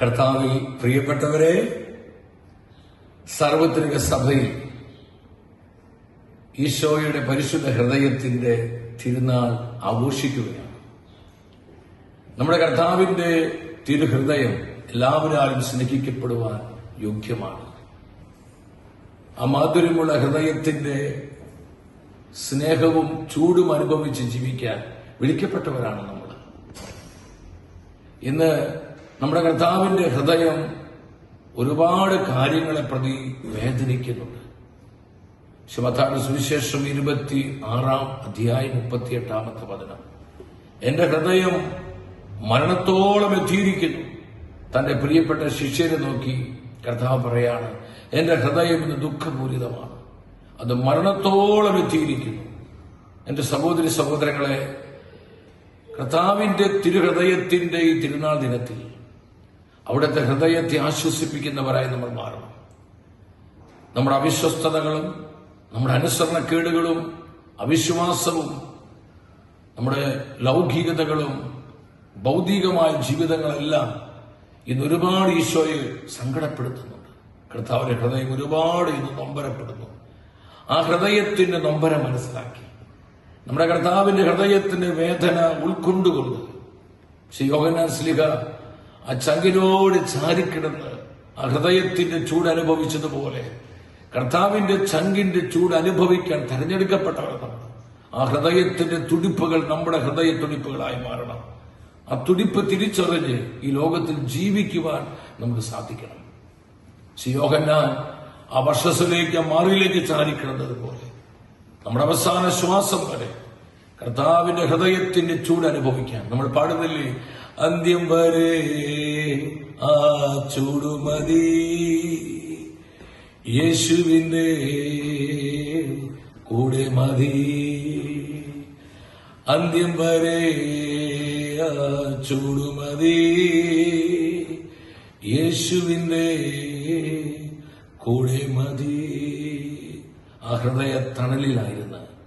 കർത്താവിൽ പ്രിയപ്പെട്ടവരെ സാർവത്രിക സഭയിൽ ഈശോയുടെ പരിശുദ്ധ ഹൃദയത്തിന്റെ തിരുനാൾ ആഘോഷിക്കുകയാണ്. നമ്മുടെ കർത്താവിന്റെ തിരുഹൃദയം എല്ലാവരും സ്നേഹിക്കപ്പെടുവാൻ യോഗ്യമാണ്. ആ മാധുര്യമുള്ള ഹൃദയത്തിന്റെ സ്നേഹവും ചൂടും അനുഭവിച്ച് ജീവിക്കാൻ വിളിക്കപ്പെട്ടവരാണ് നമ്മൾ. ഇന്ന് നമ്മുടെ കർത്താവിന്റെ ഹൃദയം ഒരുപാട് കാര്യങ്ങളെ പ്രതി വേദനിക്കുന്നുണ്ട്. ശുഭത്താട് സുവിശേഷം ഇരുപത്തി ആറാം അധ്യായം മുപ്പത്തിയെട്ടാമത്തെ വചനം. എന്റെ ഹൃദയം മരണത്തോളം എത്തിയിരിക്കുന്നു. തന്റെ പ്രിയപ്പെട്ട ശിഷ്യരെ നോക്കി കർത്താവ് പറയാണ് എന്റെ ഹൃദയം ഇന്ന് ദുഃഖപൂരിതമാണ്. അത് മരണത്തോളം എത്തിയിരിക്കുന്നു. എന്റെ സഹോദരി സഹോദരങ്ങളെ കർത്താവിന്റെ തിരുഹൃദയത്തിന്റെ ഈ തിരുനാൾ ദിനത്തിൽ അവിടുത്തെ ഹൃദയത്തെ ആശ്വസിപ്പിക്കുന്നവരായി നമ്മൾ മാറണം നമ്മുടെ അവിശ്വസ്തതകളും നമ്മുടെ അനുസരണക്കേടുകളും അവിശ്വാസവും നമ്മുടെ ലൗകികതകളും ഭൗതികമായ ജീവിതങ്ങളെല്ലാം ഇന്ന് ഒരുപാട് ഈശോയെ സങ്കടപ്പെടുത്തുന്നുണ്ട്. കർത്താവിന്റെ ഹൃദയം ഒരുപാട് ഇന്ന് നൊമ്പരപ്പെടുന്നു. ആ ഹൃദയത്തിന്റെ നൊമ്പര മനസ്സിലാക്കി. നമ്മുടെ കർത്താവിന്റെ ഹൃദയത്തിന്റെ വേദന ഉൾക്കൊണ്ടുകൊണ്ട്. ശ്രീ യോഗനാൻ ആ ചങ്കിനോട് ചാരിക്കിടന്ന് ആ ഹൃദയത്തിന്റെ ചൂട് അനുഭവിച്ചതുപോലെ കർത്താവിന്റെ ചങ്കിന്റെ ചൂട് അനുഭവിക്കാൻ തെരഞ്ഞെടുക്കപ്പെട്ടവർ നമ്മൾ ആ ഹൃദയത്തിന്റെ തുടിപ്പുകൾ നമ്മുടെ ഹൃദയ തുടിപ്പുകളായി മാറണം. ആ തുടിപ്പ് തിരിച്ചറിഞ്ഞ് ഈ ലോകത്തിൽ ജീവിക്കുവാൻ നമുക്ക് സാധിക്കണം. ശ്രീ യോഹന്നാൻ ആ വർഷസിലേക്ക് മാറിയിലേക്ക് ചാരിക്കിടന്നത് പോലെ നമ്മുടെ അവസാന ശ്വാസം വരെ കർത്താവിന്റെ ഹൃദയത്തിന്റെ ചൂട് അനുഭവിക്കാൻ നമ്മൾ പാടുന്നില്ലേ? അന്ത്യം വരെ ആ ചൂടുമതി യേശുവിന്റെ കൂടെ മതി. അന്ത്യം വരെ ആ ചൂടുമതി യേശുവിന്റെ കൂടെ മതി. ആ ഹൃദയ തണലിലായിരുന്ന്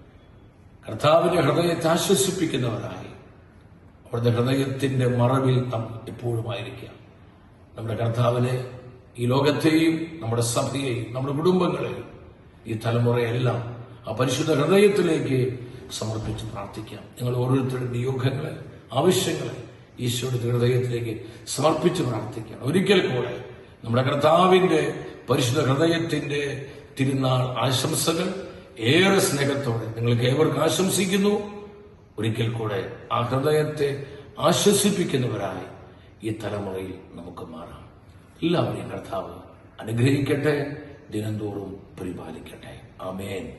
കർത്താവിന്റെ ഹൃദയത്തെ ആശ്വസിപ്പിക്കുന്നവരായി. അവിടുത്തെ ഹൃദയത്തിന്റെ മറവിൽ നാം എപ്പോഴുമായിരിക്കാം നമ്മുടെ കർത്താവിനെ ഈ ലോകത്തെയും നമ്മുടെ സഭയെയും നമ്മുടെ കുടുംബങ്ങളെയും ഈ തലമുറയെല്ലാം ആ പരിശുദ്ധ ഹൃദയത്തിലേക്ക് സമർപ്പിച്ച് പ്രാർത്ഥിക്കാം. നിങ്ങൾ ഓരോരുത്തരുടെ നിയോഗങ്ങളെ ആവശ്യങ്ങളെ ഈശോയുടെ ഹൃദയത്തിലേക്ക് സമർപ്പിച്ച് പ്രാർത്ഥിക്കാം. ഒരിക്കൽ കൂടെ നമ്മുടെ കർത്താവിന്റെ പരിശുദ്ധ ഹൃദയത്തിന്റെ തിരുനാൾ ആശംസകൾ ഏറെ സ്നേഹത്തോടെ നിങ്ങൾക്ക് ഏവർക്ക് ആശംസിക്കുന്നു. ഒരിക്കൽ കൂടെ ആ ഹൃദയത്തെ ആശ്വസിപ്പിക്കുന്നവരായി ഈ തലമുറയിൽ നമുക്ക് മാറാം. എല്ലാവരെയും കർത്താവ് അനുഗ്രഹിക്കട്ടെ ദിനംതോറും പരിപാലിക്കട്ടെ. ആമേൻ.